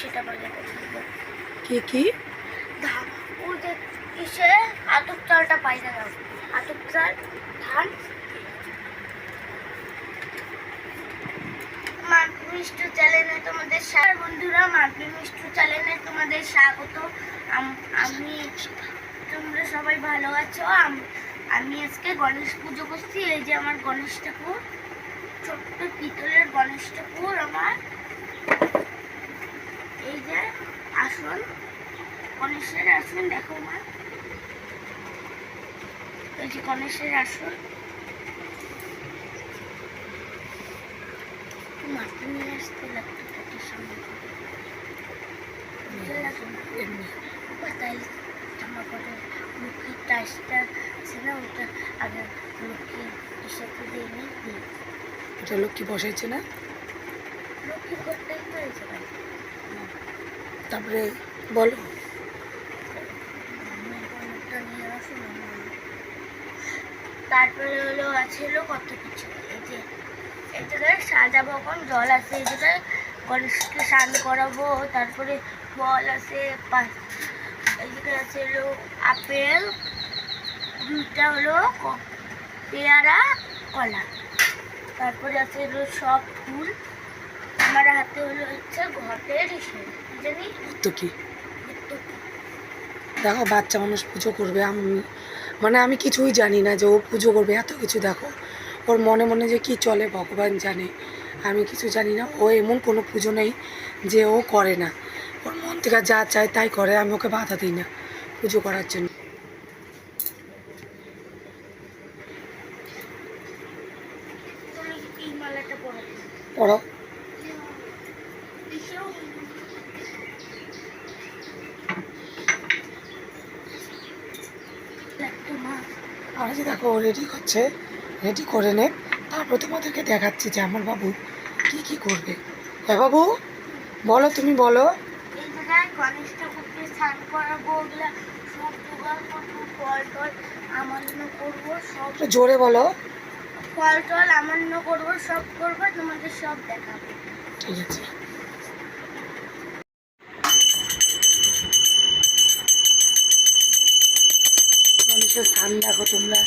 সেটা থাকব কি কি? ধান। ও যে কিসে? আতপ চালটা পাইতে যাব আতপ চাল ধান। মিষ্টি চ্যানেলে তোমাদের বন্ধুরা মাটি মিষ্টি চ্যানেলে তোমাদের স্বাগত। আমি তোমরা সবাই ভালো আছো? আমি আজকে গণেশ পুজো করছি। এই যে আমার গণেশ ঠাকুর ছোট্ট পিতলের গণেশ ঠাকুর আমার এই যে আসন গণেশের আসন দেখো মা। এই যে গণেশের আসন? মাটি নিয়ে আসতে লাগতো তাদের সামনে পাতায় জামা কাপড় লক্ষ্মীর টাইসটা আছে না ওটা আগে লক্ষ্মীর ইসাতে দিয়ে নিয়ে দিই লক্ষ্মী বসাইছে না? লক্ষ্মীর ঘরটাই তো তারপরে বলো। তারপরে হলো আছে হলো কত কিছু। এই যে এই জায়গায় সাজাবো এখন জল আছে এই জায়গায় গণেশকে স্নান করাবো তারপরে ফল আছে এই জায়গায় আছে হলো আপেল দুইটা হলো পেয়ারা কলা। তারপরে আছে হলো সব ফুল। আমার হাতে হলো হচ্ছে ঘটের জানি তো কি? দেখো বাচ্চা মানুষ পুজো করবে আমি মানে আমি কিছুই জানি না যে ও পুজো করবে এত কিছু দেখো। ওর মনে মনে যে কি চলে ভগবান জানে। আমি কিছু জানি না ও এমন কোনো পুজো নেই যে ও করে না। ওর মন থেকে যা চায় তাই করে আমি ওকে বাধা দিই না পুজো করার জন্য। পড়ো দিশেও লাগতো মা আর যে দেখো রেডি হচ্ছে রেডি করে নে। তারপর তোমাদেরকে দেখাচ্ছি যে আমার বাবু কি কি করবে। হ্যাঁ বাবু বলো তুমি বলো। জোরে বলো। ফল টল আমান্য করব সব করব তোমাদের সব দেখাবো। ঠিক আছে। গণেশের স্থান দেখো তোমরা।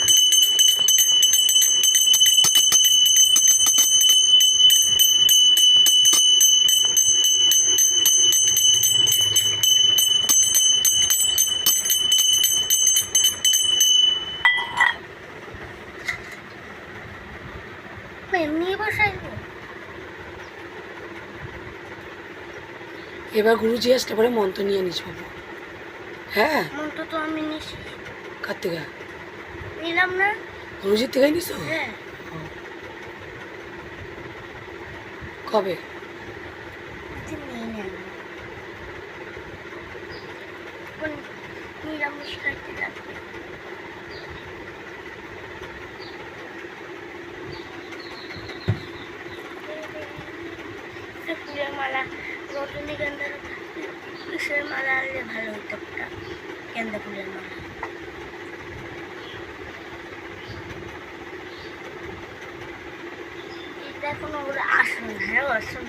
এবার গুরুজি আসলে পরে মন্ত্র নিয়ে নিস বাবু। হ্যাঁ? মন্ত্র তো আমি নিছি কার থেকে? নিলাম না। গুরুজির থেকে নিস হ্যাঁ। কবে? নিরামিষ খাইতে ফুলের মালা রজনীগন্ধার কিসের মালা আনলে ভালো হতো একটা গেন্দা ফুলের মালা এটা এখন ওরা আসন হ্যাঁ আসন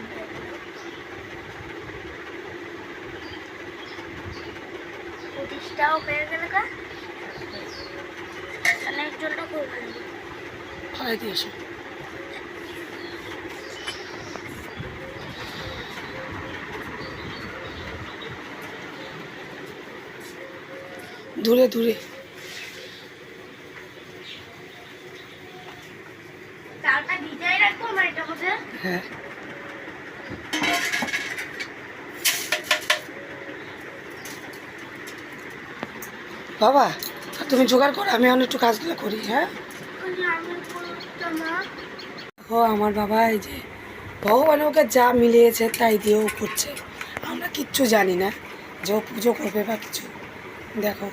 প্রতিষ্ঠাও হয়ে গেল অনেক জলটা দিয়ে এসো দূরে দূরে। চালটা ভিজাই হ্যাঁ। বাবা তুমি জোগাড় করো আমি এখন একটু কাজগুলো করি হ্যাঁ? ও আমার বাবা এই যে ভগবান ওকে যা মিলিয়েছে তাই দিয়েও করছে। আমরা কিচ্ছু জানি না যে ও পুজো করবে বা কিছু। দেখো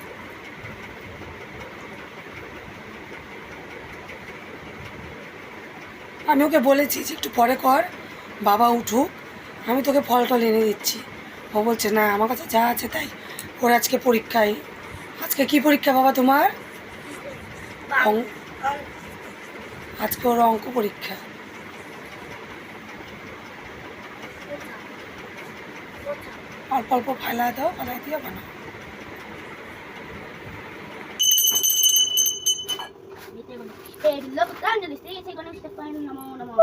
আমি ওকে বলেছি যে একটু পরে কর বাবা উঠুক আমি তোকে ফল টল এনে দিচ্ছি। ও বলছে না আমার কাছে যা আছে তাই। ওর আজকে পরীক্ষায়। আজকে কি পরীক্ষা বাবা তোমার? আজকে ওর অঙ্ক পরীক্ষা। অল্প অল্প ফেলা দাও ফেলা দিয়ে বানাও। Pero los ángeles, sí, sí, con este pan, no, no, no.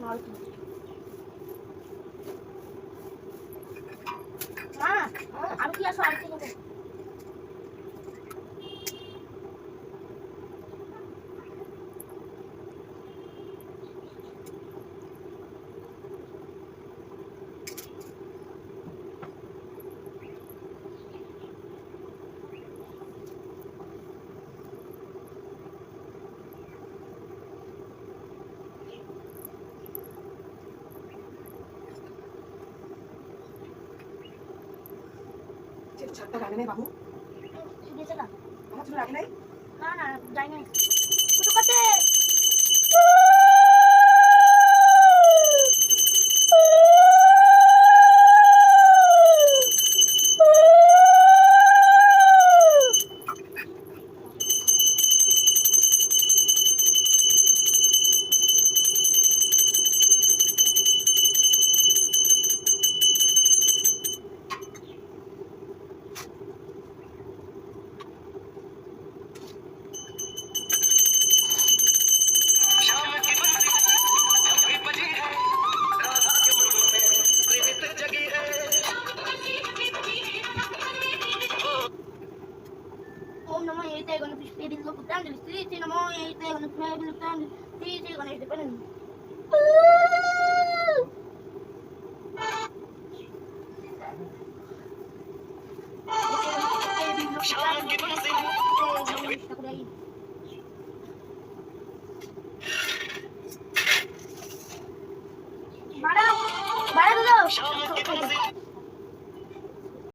মা ছাদটা রাখে নাই বাবু? আমার নাই? না না যাই নাই ছোটো ఓం నమో ఏతే గణపతి శ్రీ దిలో పుత్రాంజలి శ్రీ శ్రీ నమో ఏతే Ganapati Shri దిలో పుత్రాంజలి Shri Shri Ganesh పనం Bada, bada dulu.